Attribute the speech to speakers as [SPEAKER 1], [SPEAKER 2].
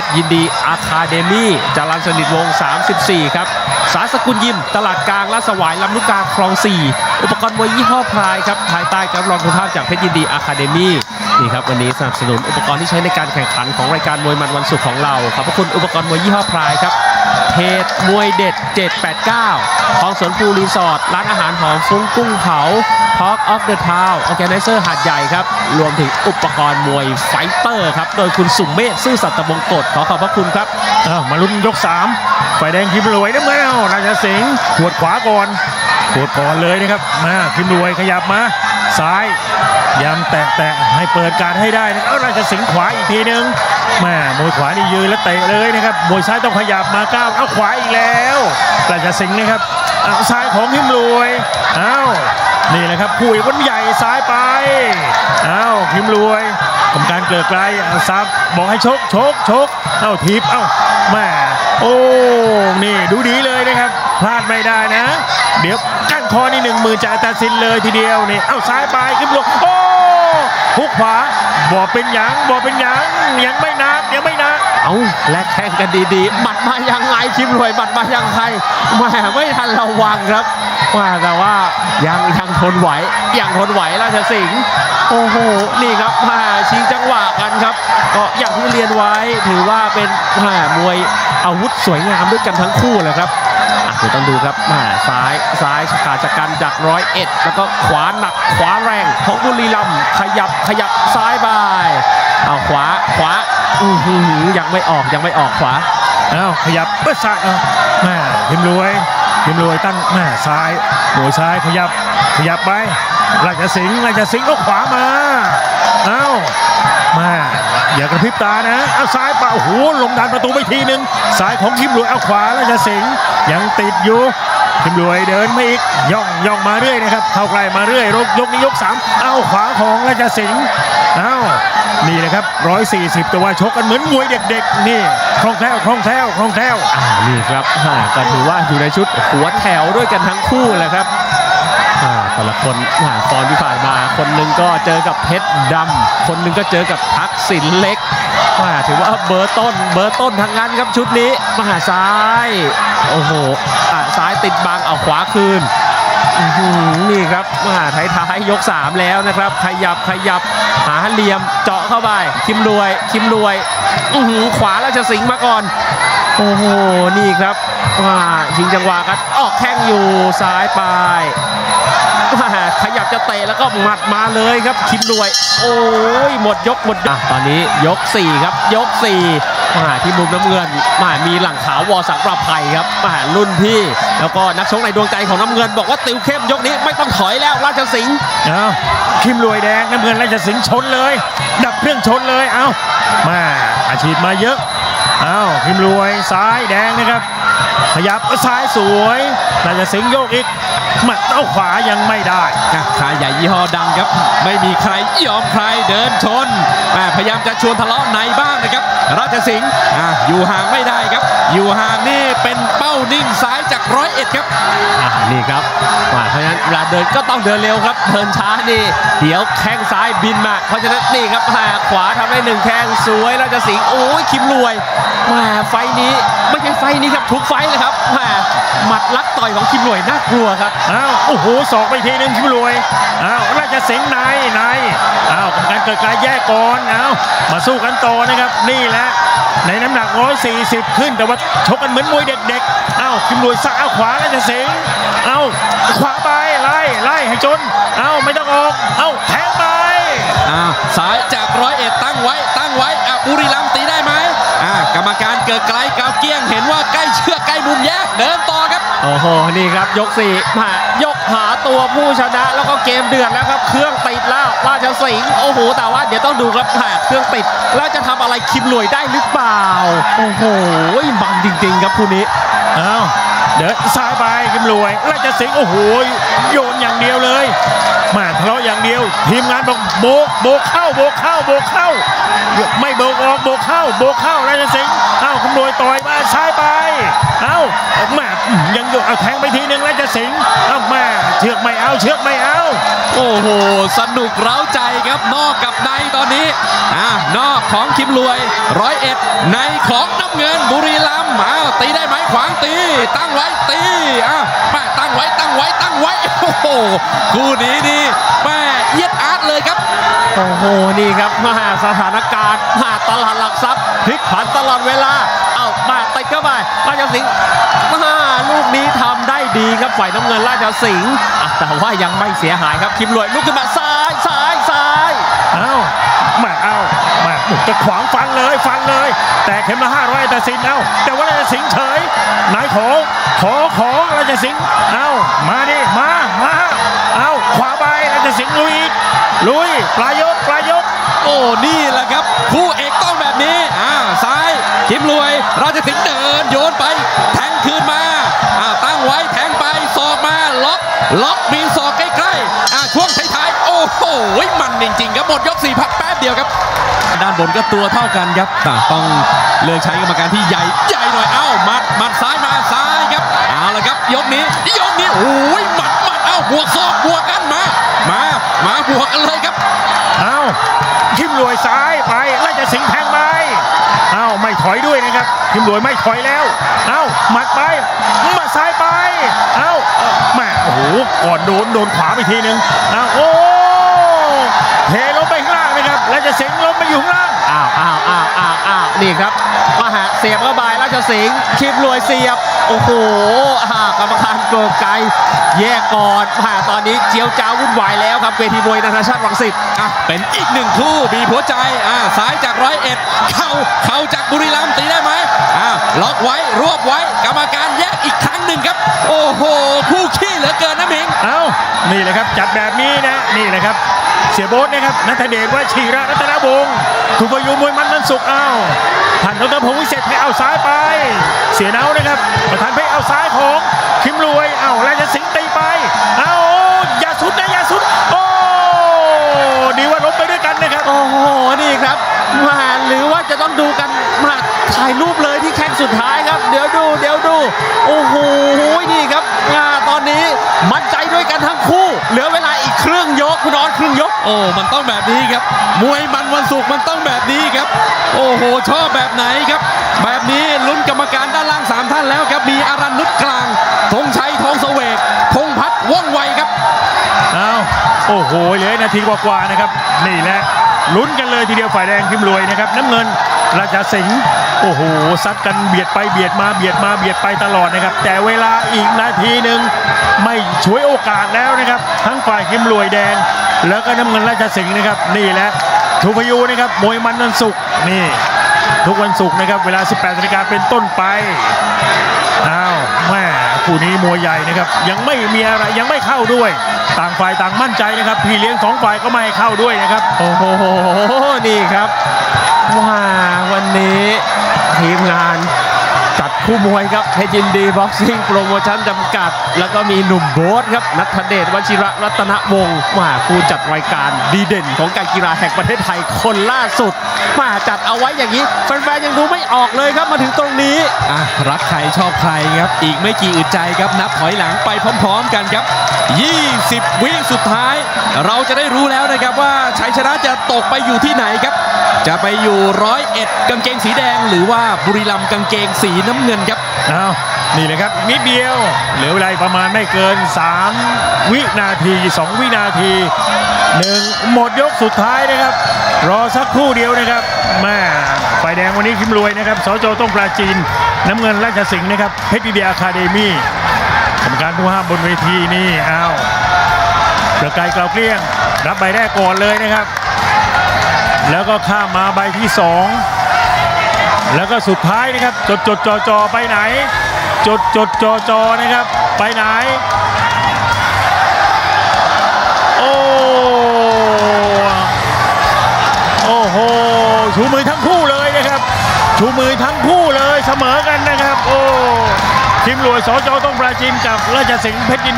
[SPEAKER 1] ชรยินดีอาคาเดมี่จารันสนิทวง 34 ครับ สาสกุลยิม ตลาดกลางลาดสวายลำลูกกาคลอง 4 อุปกรณ์มวยยี่ห้อพลายครับภายใต้การรองคุณภาพจากเพชรยินดีอาคาเดมี่นี่ครับวันนี้สนับสนุนอุปกรณ์ที่ใช้ในการแข่งขันของรายการมวยมันวันศุกร์ของเราขอบพระคุณอุปกรณ์มวยยี่ห้อพลายครับ เพจมวยเด็ด 789 ของสวนภูรีสอร์ทร้านอาหารหอมฟุ้งกุ้งเผา Talk of the Town Organizer หาดใหญ่ครับ รวมถึงอุปกรณ์มวยไฟเตอร์ครับ โดยคุณสุมเมธซื่อสัตย์บงกฎขอขอบพระคุณครับ
[SPEAKER 2] มาลุ้นยก3ฝ่ายแดงคิมรวยน้ำเงินเอาราชสิงห์ขวดขวาก่อนขวดก่อนเลยนะครับ มาคิมรวยขยับมา ซ้ายย้ำแตะแตะให้เปิดการให้ได้นะเอาราชสิงห์ขวาอีกทีหนึ่ง แม่มวยขวานี่ยืนแล้วเตะเลยนะครับมวยซ้ายต้องขยับมาก้าวเอาขวาอีกแล้วราชสิงห์นะครับเอาซ้ายของคิมรวยเอานี่แหละครับผู้เอกวันใหญ่ซ้ายไปเอาคิมรวยกรรมการเกิดไกลเอาซับบอกให้ชกชกชกเอาทีบเอาแม่โอ้นี่ดูดีเลยนะครับพลาดไม่ได้นะ เดี๋ยวกั้นคอนี่หนึ่งหมื่นจะตัดสินเลยทีเดียวนี่เอาซ้ายไปคิมรวยโอ้ หุกขวาบอกเป็นหยังบอกเป็นหยังยังไม่นับยังไม่นับ
[SPEAKER 1] เอาแลกแข่งกันดีๆหมัดมายังไงคิมรวยหมัดมายังใครแหม่ไม่ทันระวังครับแหม่แต่ว่ายังยังทนไหวยังทนไหวราชสิงห์โอ้โหนี่ครับแหม่ชิงจังหวะกันครับ ก็อย่างที่เรียนไว้ถือว่าเป็นแหม่มวยอาวุธสวยงามด้วยกันทั้งคู่แหละครับอะ เดี๋ยวต้องดูครับแม่ซ้ายซ้ายขาจากกันจากร้อยเอ็ดแล้วก็ขวาหนักขวาแรงของบุรีรัมขยับขยับซ้ายไปเอาขวาขวาอือหือยังไม่ออกยังไม่ออกขวา
[SPEAKER 2] อ้าวขยับเปิดซ้ายเอาแม่พิมรวยพิมรวยตั้งแม่ซ้ายโวยซ้ายขยับขยับไปราชสิงห์ราชสิงห์ก็ขวามาเอ้า ม่อย่ากระพริบตานะเอาซ้ายไปโอ้โหลงดันประตูไปทีหนึ่งซ้ายของพิมพ์รวยเอาขวาราชสิงยังติดอยู่พิมพ์รวยเดินมาอีกย่องย่องมาเรื่อยนะครับเข้าใกล้มาเรื่อยยกยกนี้ยกสามเอาขวาของราชสิงห์เอานี่นะครับ 140ตัวชกกันเหมือนมวยเด็กๆ นี่คล่องแคล่วคล่องแคล่วคล่องแคล่ว
[SPEAKER 1] อ่านี่ครับก็ถือว่าอยู่ในชุดหัวแถวด้วยกันทั้งคู่แหละครับอ่าแต่ละคนอ่าตอนที่ผ่านม คนหนึ่งก็เจอกับเพชรดำ คนหนึ่งก็เจอกับทักษิณเล็กอ่าถือว่าเบอร์ต้น เบอร์ต้นทั้งนั้นครับชุดนี้มาหาซ้าย โอ้โหอ่าซ้ายติดบังเอาขวาคืนอื้อหือนี่ครับมาท้ายท้ายๆยก 3 แล้วนะครับ ขยับขยับหาเหลี่ยมเจาะเข้าไป คิมรวย คิมรวยอื้อหือขวาราชสิงห์มาก่อน โอ้โห นี่ครับว่าชิงจังหวะกันออกแข้งอยู่ซ้ายไปว่า ขยับจะเตะแล้วก็หมัดมาเลยครับคิมรวย โอ้ยหมดยกหมดยกอะตอนนี้ยก 4 ครับ ยก4มาที่มุมน้ำเงินมามีหลังขาววอสังประภัยครับมารุ่นพี่ แล้วก็นักชกในดวงใจของน้ำเงิน บอกว่าติวเข้มยกนี้ไม่ต้องถอยแล้วราชสิงห์
[SPEAKER 2] เอาคิมรวยแดงน้ำเงินราชสิงห์ชนเลย ดับเครื่องชนเลยเอามาอาชีพมาเยอะเอาคิมรวยซ้ายแดงนะครับข ยับซ้ายสวยราชสิงห์โยกอีกหมัดเอาขวายังไม่ได้
[SPEAKER 1] อะขายใหญ่ยี่ห้อดังครับ ไม่มีใครยอมใครเดินชนอะพยายามจะชวนทะเลาะในบ้างนะครับ ราชสิงห์อะอยู่ห่างไม่ได้ครับ อยู่ห่างนี่เป็นเป้านิ่งซ้ายจากร้อยเอ็ดครับอะนี่ครับอะเพราะฉะนั้นเวลาเดินก็ต้องเดินเร็วครับ เดินช้านี่เดี๋ยวแข้งซ้ายบินมา เพราะฉะนั้นนี่ครับอะขวาทำได้หนึ่งแข้งสวยราชสิงห์โอ้ยคิมรวยแหมาไฟล์นี้ไม่ใช่ไฟล์นี้ครับทุกไฟล์เลยครับแหมาหมัดลักต่อยของคิมรวยน่ากลัวครับ
[SPEAKER 2] อ้าวโอ้โหสอกไปทีหนึงคิมรวยอ้าวราชสิงห์ในในอ้าวกรรมการเกิดการแยกก่อนอ้าวมาสู้กันต่อนะครับ นี่แหละในน้ำหนัก 140 ขึ้นแต่ว่าชกกันเหมือนมวยเด็กๆอ้าวคิมรวยซ้ายเอาขวาราชสิงห์อ้าวขวาไปไล่ไล่ให้จนอ้าวไม่ต้องออกอ้าวแทงไป
[SPEAKER 3] อ่าสายจากร้อยเอ็ดตั้งไว้ตั้งไว้อะบุรีรัมย์ตีได้ไหมอ่ากรรมการเกิดไกลกาวเกี้ยงเห็น มุมแยกเดินต่อครับ
[SPEAKER 1] โอ้โห นี่ครับยกสี่มายกหาตัวผู้ชนะ แล้วก็เกมเดือดแล้วครับ เครื่องติดแล้วราชสิงห์โอ้โห แต่ว่าเดี๋ยวต้องดูครับแหาเครื่องติด แล้วจะทำอะไรคิมรวยได้หรือเปล่า โอ้โห บังจริง ๆ ครับคู่นี้
[SPEAKER 2] อ้าว เดินซ้ายไปกิมรวยราชสิงห์โอ้โหโยนอย่างเดียวเลยมาทะเลาะอย่างเดียว ทีมงานบอกโบกโบกเข้าโบกเข้าโบกเข้า ไม่โบกออกโบกเข้าโบกเข้าราชสิงห์เอ้ากิมรวยต่อยมาซ้ายไปเอ้า ยังอยู่เอาแทงไปทีนึงแล้วจะสิงห์เอาแม่เชือกไม่เอาเชือกไม่เอา
[SPEAKER 3] โอ้โห สนุกเร้าใจครับนอกกับในตอนนี้อ่านอกของคิมรวยร้อยเอ็ดในของน้ำเงินบุรีรัมย์อ้าวตีได้ไหมขวางตี ตั้งไว้ตีอ้าวแม่ตั้งไว้ตั้งไว้ตั้งไว้โอ้โหคู่นี้นี่แม่เอียดอาร์ตเลยครับ
[SPEAKER 1] โอ้โหนี่ครับมาสถานการณ์มาตลาดหลักทรัพย์พลิกผันตลอดเวลาเอามาติด เข้าไปราชสิงห์มาลูกนี้ทำได้ดีครับฝ่ายน้ำเงินราชสิงห์อะแต่ว่ายังไม่เสียหายครับคิมรวยลุกขึ้นมาซ้ายซ้ายซ้าย
[SPEAKER 2] เอาแม่เอาแม่บุกจะขวางฟันเลยฟันเลย แต่เข็มละห้าร้อยแต่สินเอาแต่ว่าราชสิงห์เฉยนายขอขอขอราชสิงห์เอามาดิมามาเอาขวาไปราชสิงห์ลุยอีกลุยปลายยกปลายยก
[SPEAKER 3] โอ้นี่แหละครับ คู่เอกต้องแบบนี้อ่าซ้ายคิมรวย ราชสิงห์เดินโยนไป แทงคืนมาอ่าตั้งไว้แทงไปศอกมาล็อกล็อกมีศอกใกล้ๆอ่าช่วงท้ายๆโอ้โหมันจริงๆครับหมดยกสี่พักแป๊บเดียวครับ ด้านบนก็ตัวเท่ากันครับแต่ต้องเลือกใช้กรรมการที่ใหญ่ใหญ่หน่อยเอ้าหมัดหมัดซ้ายมาซ้ายครับเอาละครับยกนี้ยกนี้โอ้ยหมัดหมัดเอ้าบวกศอกบวกกันมา มามาบวกกันเลยครับ
[SPEAKER 2] เอา ทิมรวยซ้ายไปราชสิงห์แทงไปเอาไม่ถอยด้วยนะครับ ทิมรวยไม่ถอยแล้ว เอาหมัดไปหมัดซ้ายไป เอาเอาแม่โอ้โหก่อนโดนโดนขวาไปทีนึงเอาโอ้เทลงไปข้างล่างนะครับราชสิงห์ลงไปอยู่ข้างล่าง
[SPEAKER 1] อ้าวอ้าวอ้าวอ้าวอ้าวนี่ครับมาหาเสียบเข้าไปราชสิงห์คิมรวยเสียบ โอ้โหกรรมการเกิดไกลแยกก่อนมาตอนนี้เจียวจ้าวุ่นวายแล้วครับเวทีมวยนานาชาติรังสิต
[SPEAKER 3] อะเป็นอีกหนึ่งคู่บีหัวใจอ่าซ้ายจากร้อยเอ็ดเข่าเข่าจากบุรีรัมย์ตีได้ไหมอ่าล็อกไว้รวบไว้ กรรมการแยกอีกครั้งหนึ่งครับ โอ้โหคู่ขี้เหลือเกินนะมิง
[SPEAKER 2] เอานี่แหละครับจัดแบบนี้นะนี่แหละครับ เสียโบ๊ทนะครับนัทเดชว่าชีระรัตนวงศ์ถูกประยุมวยมันมันสุกเอาท่านดรพงศ์วิเศษให้เอาซ้ายไป เสียเนานะครับประธานเพชรเอาซ้ายของคิมรวยเอาราชสิงห์ตีไปเอาอย่าสุดนะอย่าสุดโอ้ดีว่าล้มไปด้วยกันนะครับ
[SPEAKER 1] โอ้โหนี่ครับมา หรือว่าจะต้องดูกันมาถ่ายรูปเลยที่แข่งสุดท้ายครับ เดี๋ยวดู เดี๋ยวดู โอ้โห นี่ครับอ่าตอนนี้มั่นใจด้วยกันทั้งคู่ เหลือเวลาอีกครึ่งยกคุณออนครึ่งยก
[SPEAKER 3] โอ้ มันต้องแบบนี้ครับ มวยมันวันศุกร์มันต้องแบบนี้ครับ โอ้โห ชอบแบบไหนครับ แบบนี้ลุ้นกรรมการด้านล่างสามท่านแล้วครับ มีอารันนุชกลาง ธงชัย ทองเสวกพงพัฒน์ว่องไวครับ
[SPEAKER 2] เอาโอ้โห เหลือนาทีกว่าๆนะครับ นี่แหละ ลุ้นกันเลยทีเดียวฝ่ายแดงคิมรวยนะครับน้ำเงินราชสิงห์โอ้โหซัดกันเบียดไปเบียดมาเบียดมาเบียดไปตลอดนะครับ แต่เวลาอีกนาทีหนึ่งไม่ช่วยโอกาสแล้วนะครับ ทั้งฝ่ายคิมรวยแดง แล้วก็น้ำเงินราชสิงห์นะครับนี่แหละทูพยูนะครับมวยมันนันสุกร์นี่ ทุกวันศุกร์นะครับเวลา 18นาฬิกาเป็นต้นไปอ้าวแม่คู่นี้มวยใหญ่นะครับ ยังไม่มีอะไรยังไม่เข้าด้วย ต่างฝ่ายต่างมั่นใจนะครับ พี่เลี้ยงสองฝ่ายก็ไม่ให้เข้าด้วยนะครับ
[SPEAKER 1] โอ้โห นี่ครับว้าวันนี้ทีมงานจัดคู่มวยครับเพชรยินดีบ็อกซิ่งโปรโมชั่นจำกัด แล้วก็มีหนุ่มโบ๊ทครับนัทเดชวชิระรัตนวงศ์มาผู้จัดรายการดีเด่นของการกีฬาแห่งประเทศไทยคนล่าสุด มาจัดเอาไว้อย่างนี้แฟนๆยังดูไม่ออกเลยครับมาถึงตรงนี้
[SPEAKER 3] อะรักใครชอบใครครับ อีกไม่กี่อึดใจครับนับถอยหลังไปพร้อม ๆ กันครับ 20 วิสุดท้าย เราจะได้รู้แล้วนะครับว่าชัยชนะจะตกไปอยู่ที่ไหนครับ จะไปอยู่ร้อยเอ็ดกางเกงสีแดง หรือว่าบุรีรัมย์กางเกงสีน้ำเงินครับ
[SPEAKER 2] อ้าวนี่เลยครับนิดเดียว เหลือเวลาประมาณไม่เกิน 3 วินาที 2 วินาทีหนึ่งหมดยกสุดท้ายนะครับ รอสักครู่เดียวนะครับแม่ฝ่ายแดงวันนี้คิมรวยนะครับสจต้องปราจีน น้ำเงินราชสิงห์นะครับเพชรดีเดียอะคาเดมี่ กรรมการผู้ห้ามบนเวทีนี่อ้าวประกายกล่าวเกลี้ยง รับใบแรกก่อนเลยนะครับ แล้วก็ข้ามมาใบที่สองแล้วก็สุดท้ายนะครับ จดจดจอจอไปไหน จดจดจอจอนะครับ ไปไหน โอ้โอ้โหชูมือทั้งคู่ ชูมือทั้งคู่เลยเสมอกันนะครับ โอ้ทีมหลวยสจต้องปราจีนกับราชสิงห์เพชรยิน